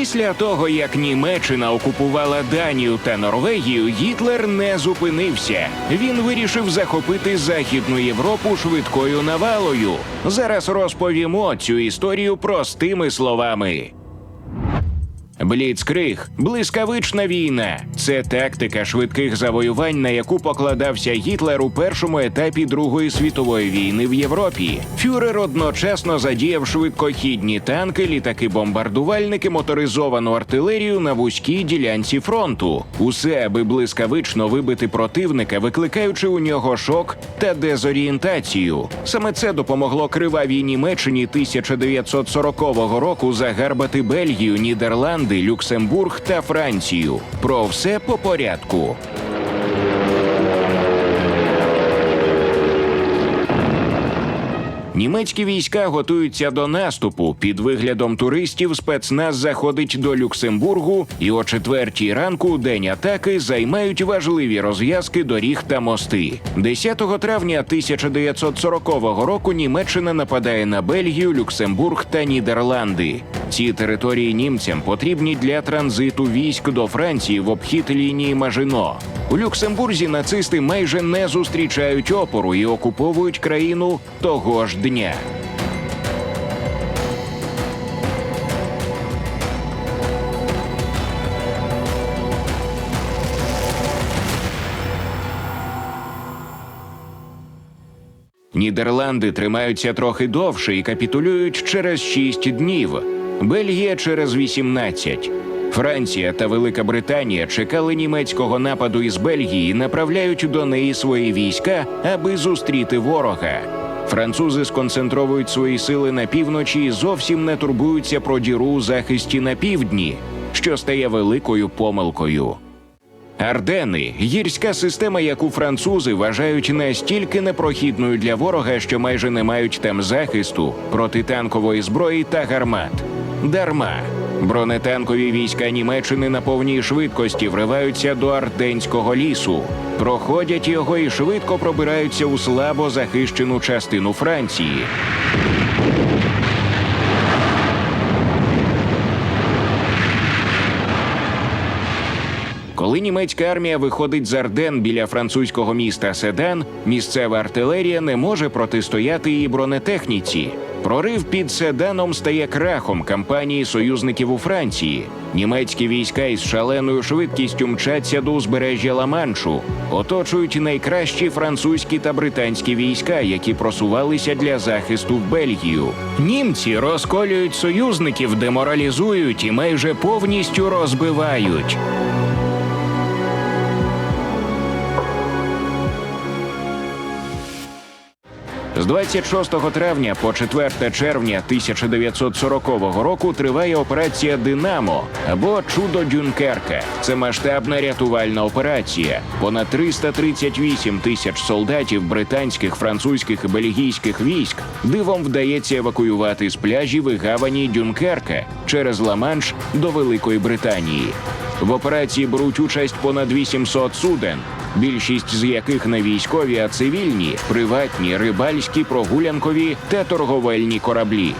Після того, як Німеччина окупувала Данію та Норвегію, Гітлер не зупинився. Він вирішив захопити Західну Європу швидкою навалою. Зараз розповімо цю історію простими словами. Бліцкриг блискавична війна. Це тактика швидких завоювань, на яку покладався Гітлер у першому етапі Другої світової війни в Європі. Фюрер одночасно задіяв швидкохідні танки, літаки-бомбардувальники, моторизовану артилерію на вузькій ділянці фронту. Усе, аби блискавично вибити противника, викликаючи у нього шок та дезорієнтацію. Саме це допомогло кривавій Німеччині 1940 року загарбати Бельгію, Нідерланди, Люксембург та Францію. Про все по порядку. Німецькі війська готуються до наступу. Під виглядом туристів спецназ заходить до Люксембургу і о четвертій ранку день атаки займають важливі розв'язки доріг та мости. 10 травня 1940 року Німеччина нападає на Бельгію, Люксембург та Нідерланди. Ці території німцям потрібні для транзиту військ до Франції в обхід лінії Мажино. У Люксембурзі нацисти майже не зустрічають опору і окуповують країну того ж дня. Нідерланди тримаються трохи довше і капітулюють через 6 днів. Бельгія через 18. Франція та Велика Британія чекали німецького нападу із Бельгії, направляють до неї свої війська, аби зустріти ворога. Французи сконцентровують свої сили на півночі і зовсім не турбуються про діру у захисті на півдні, що стає великою помилкою. Ардени гірська система, яку французи вважають настільки непрохідною для ворога, що майже не мають там захисту протитанкової зброї та гармат. Дарма бронетанкові війська Німеччини на повній швидкості вриваються до Арденського лісу, проходять його і швидко пробираються у слабо захищену частину Франції. Коли німецька армія виходить з Арден біля французького міста Седан, місцева артилерія не може протистояти її бронетехніці. Прорив під Седаном стає крахом кампанії союзників у Франції. Німецькі війська із шаленою швидкістю мчаться до узбережжя Ла-Маншу, оточують найкращі французькі та британські війська, які просувалися для захисту в Бельгію. Німці розколюють союзників, деморалізують і майже повністю розбивають. З 26 травня по 4 червня 1940 року триває операція Динамо або Чудо Дюнкерка. Це масштабна рятувальна операція. Понад 338 тисяч солдатів британських, французьких і бельгійських військ дивом вдається евакуювати з пляжів і гавані Дюнкерка через Ла-Манш до Великої Британії. В операції беруть участь понад 800 суден, більшість з яких не військові, а цивільні, приватні, рибальські, прогулянкові та торговельні кораблі.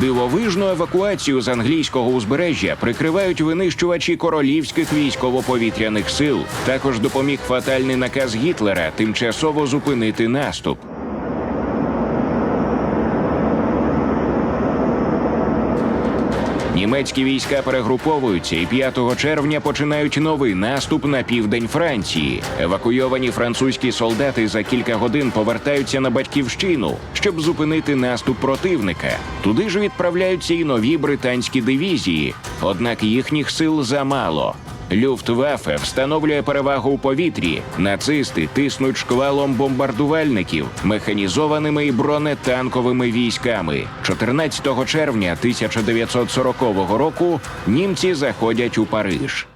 Дивовижну евакуацію з англійського узбережжя прикривають винищувачі королівських військово-повітряних сил. Також допоміг фатальний наказ Гітлера тимчасово зупинити наступ. Німецькі війська перегруповуються і 5 червня починають новий наступ на південь Франції. Евакуйовані французькі солдати за кілька годин повертаються на батьківщину, щоб зупинити наступ противника. Туди ж відправляються і нові британські дивізії, однак їхніх сил замало. Люфтваффе встановлює перевагу у повітрі. Нацисти тиснуть шквалом бомбардувальників, механізованими і бронетанковими військами. 14 червня 1940 року німці заходять у Париж.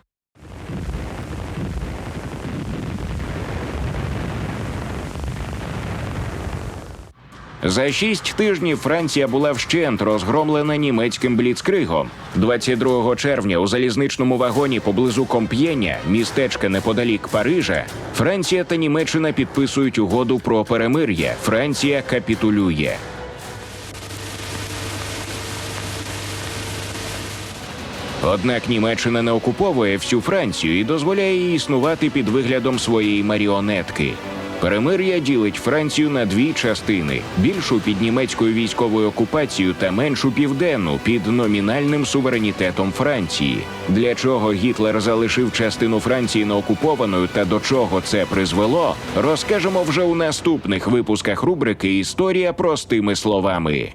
За шість тижнів Франція була вщент розгромлена німецьким бліцкригом. 22 червня у залізничному вагоні поблизу Комп'єня, містечка неподалік Парижа, Франція та Німеччина підписують угоду про перемир'я. Франція капітулює. Однак Німеччина не окуповує всю Францію і дозволяє їй існувати під виглядом своєї маріонетки. Перемир'я ділить Францію на дві частини: більшу під німецькою військовою окупацією та меншу південну під номінальним суверенітетом Франції. Для чого Гітлер залишив частину Франції неокупованою та до чого це призвело, розкажемо вже у наступних випусках рубрики Історія простими словами.